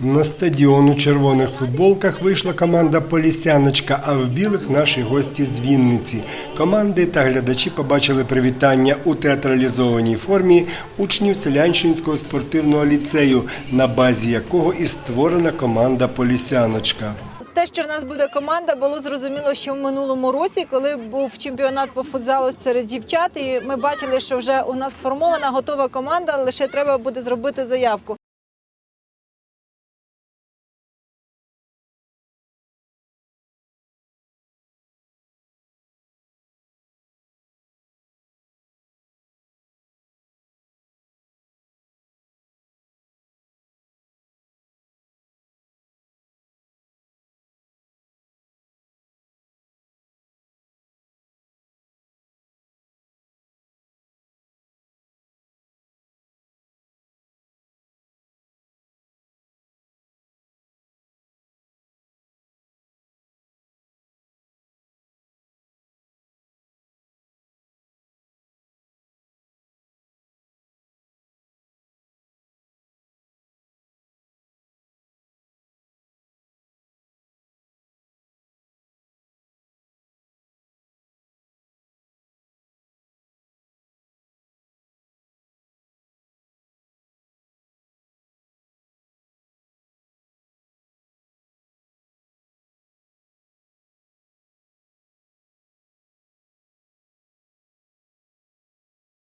На стадіон у червоних футболках вийшла команда Полісяночка, а в білих наші гості з Вінниці. Команди та глядачі побачили привітання у театралізованій формі учнів Селянщинського спортивного ліцею, на базі якого і створена команда Полісяночка. Те, що в нас буде команда, було зрозуміло, що в минулому році, коли був чемпіонат по футзалу серед дівчат, і ми бачили, що вже у нас сформована готова команда, лише треба буде зробити заявку.